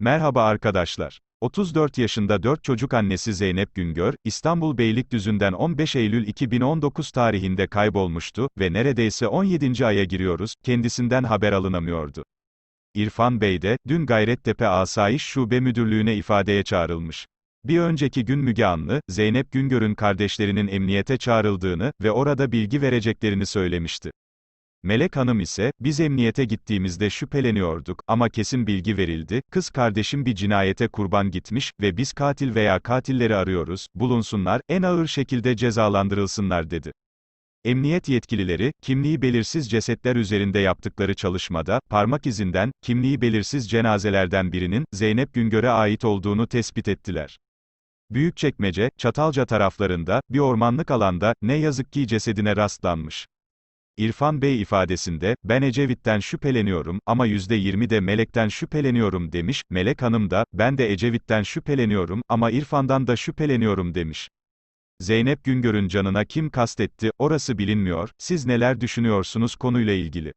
Merhaba arkadaşlar. 34 yaşında 4 çocuk annesi Zeynep Güngör, İstanbul Beylikdüzü'nden 15 Eylül 2019 tarihinde kaybolmuştu ve neredeyse 17. aya giriyoruz, kendisinden haber alınamıyordu. İrfan Bey de, dün Gayrettepe Asayiş Şube Müdürlüğü'ne ifadeye çağrılmış. Bir önceki gün Müge Anlı, Zeynep Güngör'ün kardeşlerinin emniyete çağrıldığını ve orada bilgi vereceklerini söylemişti. Melek Hanım ise, biz emniyete gittiğimizde şüpheleniyorduk ama kesin bilgi verildi, kız kardeşim bir cinayete kurban gitmiş ve biz katil veya katilleri arıyoruz, bulunsunlar, en ağır şekilde cezalandırılsınlar dedi. Emniyet yetkilileri, kimliği belirsiz cesetler üzerinde yaptıkları çalışmada, parmak izinden, kimliği belirsiz cenazelerden birinin, Zeynep Güngör'e ait olduğunu tespit ettiler. Büyükçekmece, Çatalca taraflarında, bir ormanlık alanda, ne yazık ki cesedine rastlanmış. İrfan Bey ifadesinde, ben Ecevit'ten şüpheleniyorum ama %20 de Melek'ten şüpheleniyorum demiş, Melek Hanım da, ben de Ecevit'ten şüpheleniyorum ama İrfan'dan da şüpheleniyorum demiş. Zeynep Güngör'ün canına kim kastetti, orası bilinmiyor, siz neler düşünüyorsunuz konuyla ilgili?